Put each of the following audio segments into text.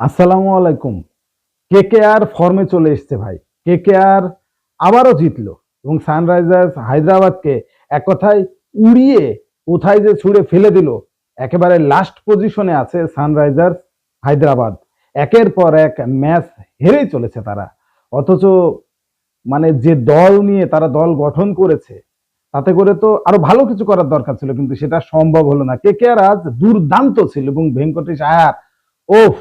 আসসালামু আলাইকুম। কে কে আর ফর্মে চলে এসছে ভাই। কে কে আর আবারও জিতলো এবং সানরাইজার্স হায়দ্রাবাদকে এক কথায় উড়িয়ে কোথায় যে ছুঁড়ে ফেলে দিল, একেবারে লাস্ট পজিশনে আছে সানরাইজার্স হায়দ্রাবাদ। একের পর এক ম্যাচ হেরেই চলেছে তারা। অথচ মানে যে দল নিয়ে তারা দল গঠন করেছে, তাতে করে তো আরও ভালো কিছু করার দরকার ছিল, কিন্তু সেটা সম্ভব হলো না। কে কে আর আজ দুর্দান্ত ছিল এবং ভেঙ্কটেশ আয়ার, ওফ!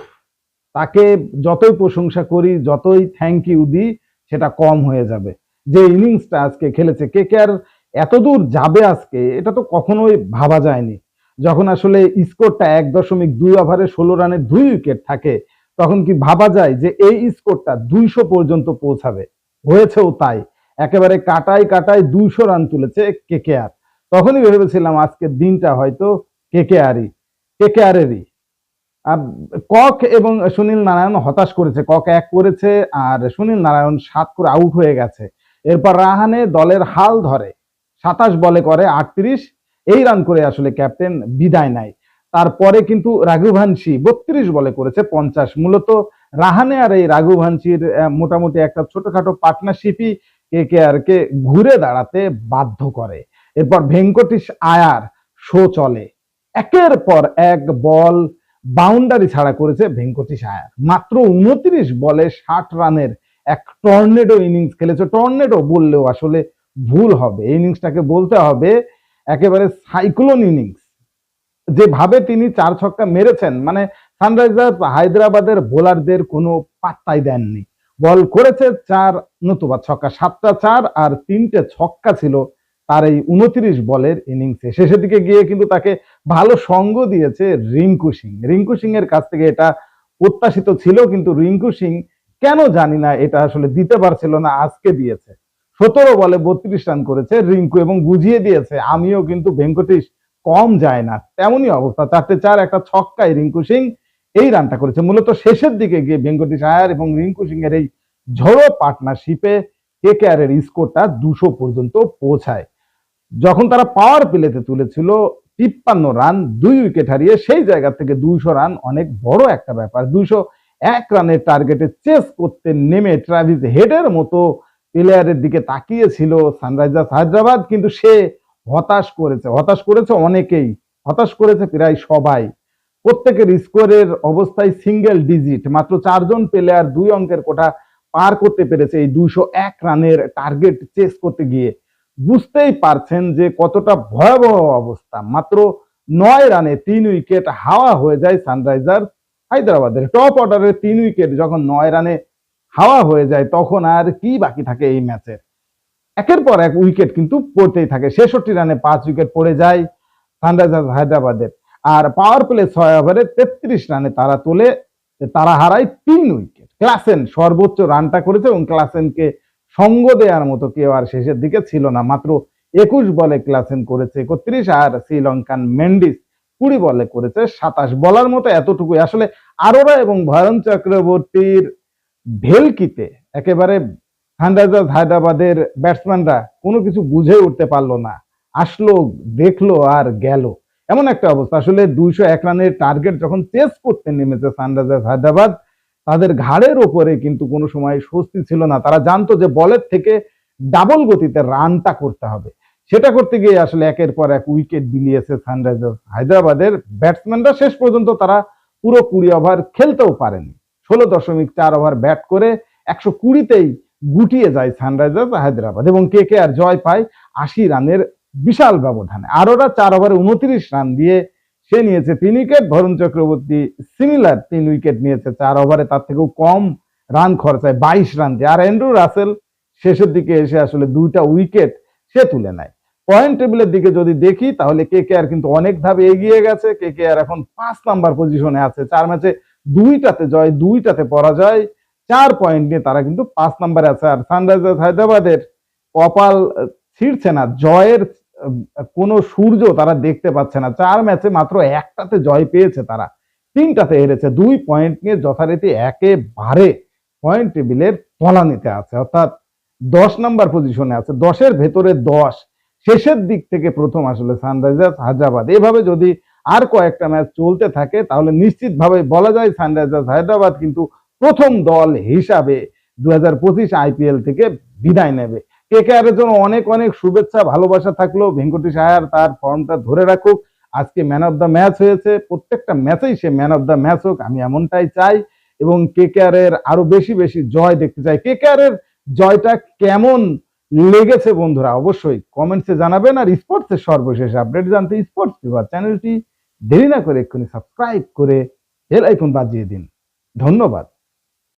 তাকে যতই প্রশংসা করি, যতই থ্যাংক ইউ দিই, সেটা কম হয়ে যাবে। যে ইনিংসটা আজকে খেলেছে, কে কে আর এত দূর যাবে আজকে, এটা তো কখনোই ভাবা যায়নি। যখন আসলে স্কোরটা এক দশমিক দুই ওভারে ষোলো রানে দুই উইকেট থাকে, তখন কি ভাবা যায় যে এই স্কোরটা দুইশো পর্যন্ত পৌঁছাবে? হয়েছেও তাই। একেবারে কাটায় কাটায় দুইশো রান তুলেছে কে কে আর। তখনই ভেবেছিলাম আজকের দিনটা হয়তো কে কে আরই, কে কে আরেরই। আর কক এবং সুনীল নারায়ণ হতাশ করেছে। কক এক করেছে আর সুনীল নারায়ণ সাত করে আউট হয়ে গেছে। এরপর রাহানে দলের হাল ধরে। সাতাশ বলে করে আটত্রিশ। এই রান করে আসলে ক্যাপ্টেন বিদায় নেয়। তারপরে কিন্তু রাঘুভানসি বত্রিশ বলে করেছে পঞ্চাশ। মূলত রাহানে আর এই রাঘুভানসির মোটামুটি একটা ছোটখাটো পার্টনারশিপই কে কে আর কে ঘুরে দাঁড়াতে বাধ্য করে। এরপর ভেঙ্কটেশ আয়ার শো চলে। একের পর এক বল বাউন্ডারি ছাড়া করেছে ভেঙ্কটেশ আয়ার মাত্র উনত্রিশ বলে ষাট রানের এক টর্নেডো ইনিংস খেলেছে। টর্নেডো বললেও আসলে ভুল হবে। এই ইনিংসটাকে বলতে হবে একেবারে সাইক্লোন ইনিংস। যেভাবে তিনি চার ছক্কা মেরেছেন মানে সানরাইজার্স হায়দ্রাবাদের বোলারদের কোনো পাত্তাই দেননি। বল করেছে চার নতুবা ছক্কা, সাতটা চার আর তিনটে ছক্কা ছিল তার এই উনত্রিশ বলের ইনিংসে শেষের দিকে গিয়ে কিন্তু তাকে ভালো সঙ্গ দিয়েছে রিঙ্কু সিং। রিঙ্কু সিং এর কাছ থেকে এটা প্রত্যাশিত ছিল, কিন্তু রিঙ্কু সিং কেন জানি না এটা আসলে দিতে পারছিল না, আজকে দিয়েছে। সতেরো বলে বত্রিশ রান করেছে রিঙ্কু এবং বুঝিয়ে দিয়েছে, আমিও কিন্তু ভেঙ্কটেশ কম যায় না। তেমনই অবস্থা, চারটে চার, একটা ছক্কায় রিঙ্কু সিং এই রানটা করেছে। মূলত শেষের দিকে গিয়ে ভেঙ্কটেশ আয়ার এবং রিঙ্কু সিং এর এই ঝড়ো পার্টনারশিপে কে কে আর এর স্কোরটা দুশো পর্যন্ত পৌঁছায়। যখন তারা পাওয়ার প্লেতে তুলেছিল, তিপ্পান্ন রান, দুই উইকেট হারিয়ে সেই জায়গা থেকে দুইশো রান অনেক বড় একটা ব্যাপার। দুইশো এক রানের টার্গেটে চেস করতে নেমে ট্রাভিস হেডের মতো প্লেয়ারের দিকে তাকিয়েছিল সানরাইজার্স হায়দ্রাবাদ, কিন্তু সে হতাশ করেছে হতাশ করেছে অনেকেই, হতাশ করেছে প্রায় সবাই। প্রত্যেকের স্কোরের অবস্থায় সিঙ্গেল ডিজিট মাত্র চারজন প্লেয়ার দুই অঙ্কের কোটা পার করতে পেরেছে এই দুইশো এক রানের টার্গেট চেস করতে গিয়ে। বুঝতেই পারছেন যে কতটা ভয়াবহ অবস্থা। মাত্র নয় রানে তিন উইকেট হাওয়া হয়ে যায় সানরাইজার্স হায়দ্রাবাদের। টপ অর্ডারের তিন উইকেট যখন নয় রানে হাওয়া হয়ে যায়, তখন আর কি বাকি থাকে এই ম্যাচের একের পর এক উইকেট কিন্তু পড়তেই থাকে। ছেষট্টি রানে পাঁচ উইকেট পড়ে যায় সানরাইজার্স হায়দ্রাবাদের। আর পাওয়ার প্লে ছয় ওভারে তেত্রিশ রানে তারা তোলে, তারা হারায় তিন উইকেট। ক্লাসেন সর্বোচ্চ রানটা করেছে এবং ক্লাসেনকে সঙ্গ দেওয়ার মতো কেউ আর শেষের দিকে ছিল না। মাত্র একুশ বলে ক্লাসেন করেছে, একত্রিশ আর শ্রীলঙ্কান মেন্ডিস কুড়ি বলে করেছে সাতাশ। বলার মতো এতটুকুই। আসলে আরোরা এবং ভয়ন চক্রবর্তীর ভেলকিতে একেবারে সানরাইজার্স হায়দ্রাবাদের ব্যাটসম্যানরা কোনো কিছু বুঝে উঠতে পারল না। আসলো, দেখল আর গেল। এমন একটা অবস্থা। আসলে দুইশো এক রানের টার্গেট যখন চেস করতে নেমেছে সানরাইজার্স হায়দ্রাবাদ তাদের ঘাড়ের ওপরে কিন্তু কোনো সময় স্বস্তি ছিল না। তারা জানতো যে বলের থেকে ডাবল গতিতে রানটা করতে হবে। সেটা করতে গিয়ে আসলে একের পর এক উইকেট বিলিয়েছে সানরাইজার্স হায়দ্রাবাদের ব্যাটসম্যানরা শেষ পর্যন্ত তারা পুরো কুড়ি ওভার খেলতেও পারেনি। ষোলো দশমিক চার ওভার ব্যাট করে একশো কুড়িতেই গুটিয়ে যায় সানরাইজার্স হায়দ্রাবাদ এবং কে কে আর জয় পায় আশি রানের বিশাল ব্যবধানে। আর ওরা চার ওভারে উনত্রিশ রান দিয়ে সে নিয়েছে তিন উইকেট ভরুণ চক্রবর্তী সিমিলার তিন উইকেট নিয়েছে চার ওভারে তার থেকেও কম রান খরচায় বাইশ রান দিয়ে। আর অ্যান্ড্রু রাসেল শেষের দিকে এসে আসলে দুইটা উইকেট সে তুলে নেয়। পয়েন্ট টেবিলের দিকে যদি দেখি, তাহলে কে কে আর কিন্তু অনেক ধাপে এগিয়ে গেছে। কে কে আর এখন পাঁচ নাম্বার পজিশনে আছে। চার ম্যাচে দুইটাতে জয়, দুইটাতে পরাজয়। চার পয়েন্ট নিয়ে তারা কিন্তু পাঁচ নাম্বারে আছে। আর সানরাইজার্স হায়দ্রাবাদের কপাল ছিঁড়ছে না। জয়ের কোনো সূর্য তারা দেখতে পাচ্ছে না। চার ম্যাচে মাত্র একটাতে জয় পেয়েছে তারা। তিনটাতে হেরেছে। দুই পয়েন্ট নিয়ে যথারীতি একেবারে পয়েন্ট টেবিলের তলানিতে আছে। অর্থাৎ দশ নাম্বার পজিশনে আছে। দশের ভেতরে দশ। শেষের দিক থেকে প্রথম আসলে সানরাইজার্স হায়দ্রাবাদ। এভাবে যদি আর কয়েকটা ম্যাচ চলতে থাকে, তাহলে নিশ্চিতভাবে বলা যায় সানরাইজার্স হায়দ্রাবাদ কিন্তু প্রথম দল হিসাবে দু হাজার পঁচিশ আইপিএল থেকে বিদায় নেবে। কে কে এর জন্য অনেক অনেক শুভেচ্ছা, ভালোবাসা থাকল ভেঙ্কটেশ আয়ার তার ফর্মটা ধরে রাখুক। আজকে ম্যান অফ দ্য ম্যাচ হয়েছে, প্রত্যেকটা ম্যাচেই সে ম্যান অফ দ্য ম্যাচ হোক, আমি এমনটাই চাই। এবং কে কে এর আরও বেশি বেশি জয় দেখতে চাই। কে কে এর জয়টা কেমন লেগেছে বন্ধুরা, অবশ্যই কমেন্টসে জানাবেন। আর স্পোর্টসের সর্বশেষ আপডেট জানতে স্পোর্টস ফিভার চ্যানেলটি দেরি না করে এক্ষুনি সাবস্ক্রাইব করে বেল আইকন বাজিয়ে দিন। ধন্যবাদ।